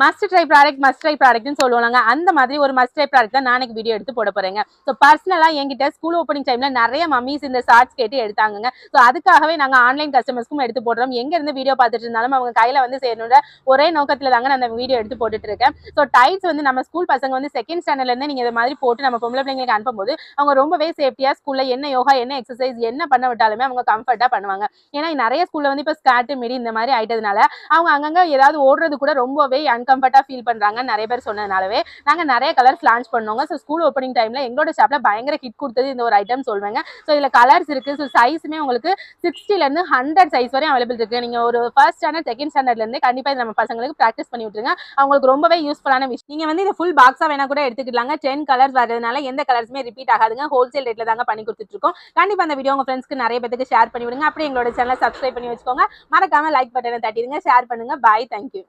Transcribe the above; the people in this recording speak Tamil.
Must try product must try ப்ராடக்ட்னு சொல்லுவாங்க அந்த மாதிரி ஒரு மஸ்ட் ட்ரை ப்ராடக்ட் தான் நாளைக்கு வீடியோ எடுத்து போட போறேங்க. ஸோ பர்சனலாக என்கிட்ட ஸ்கூல் ஓப்பனிங் டைம்ல நிறைய மம்மிஸ் இந்த ஷார்ட்ஸ் கேட்டு எடுத்தாங்க ஸோ அதுக்காகவே நாங்கள் ஆன்லைன் கஸ்டமர்ஸ்க்கும் எடுத்து போடுறோம். எங்க இருந்து வீடியோ பார்த்துட்டு இருந்தாலும் அவங்க கையில வந்து சேரணுன்ற ஒரே நோக்கத்துல தாங்க நான் அந்த வீடியோ எடுத்து போட்டுட்டு இருக்கேன். ஸோ டைட்ஸ் வந்து நம்ம ஸ்கூல் பசங்க வந்து செகண்ட் ஸ்டாண்டர்ட்ல இருந்து நீங்க இந்த மாதிரி போட்டு நம்ம பொம்பளை பிள்ளைங்களுக்கு அனுப்பும்போது அவங்க ரொம்பவே சேஃப்டியா ஸ்கூல்ல என்ன யோகா என்ன எக்ஸசைஸ் என்ன பண்ண விட்டாலுமே அவங்க கம்ஃபர்ட்டா பண்ணுவாங்க. ஏன்னா நிறைய ஸ்கூல்ல வந்து இப்போ ஸ்காட்டு மிடி இந்த மாதிரி ஆயிட்டதுனால அவங்க அங்கங்க ஏதாவது ஓடுறது கூட ரொம்பவே கம்ஃபர்ட்டாக ஃபீல் பண்றாங்க நிறைய பேர் சொன்னதுனாலவே நாங்க நிறைய கலர்ஸ் லான்ச் பண்ணோங்க. ஸோ ஸ்கூல் ஓப்பனிங் டைம்ல எங்களோட ஷாப்ல பயங்கர ஹிட் கொடுத்தது இந்த ஒரு ஐட்டம் சொல்லுவாங்க ஸோ இதுல கலர்ஸ் இருக்கு. ஸோ சைஸுமே உங்களுக்கு 60 இருந்து ஹண்ட்ரட் சைஸ் வரையும் அவைலபிள் இருக்கு. நீங்க ஒரு ஃபர்ஸ்ட் ஸ்டாண்டர்ட் செகண்ட் ஸ்டாண்டர்ட்ல கண்டிப்பாக கண்டிப்பா இது நம்ம பசங்களுக்கு ப்ராக்டிஸ் பண்ணி விட்டுருங்க. அவங்களுக்கு ரொம்பவே யூஸ்ஃபுல்லான விஷயம். நீங்க வந்து இது ஃபுல் பாக்ஸா வேணா கூட எடுத்துக்கலாங்க. டென் கலர்ஸ் வரதுனால எந்த கலர்ஸுமே ரிப்பீட் ஆகாதுங்க. ஹோல்சேல் ரேட்ல தாங்க பண்ணி கொடுத்துட்டு இருக்கோம். கண்டிப்பா அந்த வீடியோ உங்க ஃப்ரெண்ட்ஸ்க்கு நிறைய பேருக்கு ஷேர் பண்ணி விடுங்க. அப்படியே எங்களோட சேனலை சப்ஸ்கிரைப் பண்ணி வச்சுக்கோங்க. மறக்காம லைக் பட்டனை தட்டிடுங்க. ஷேர் பண்ணுங்க. Bye thank you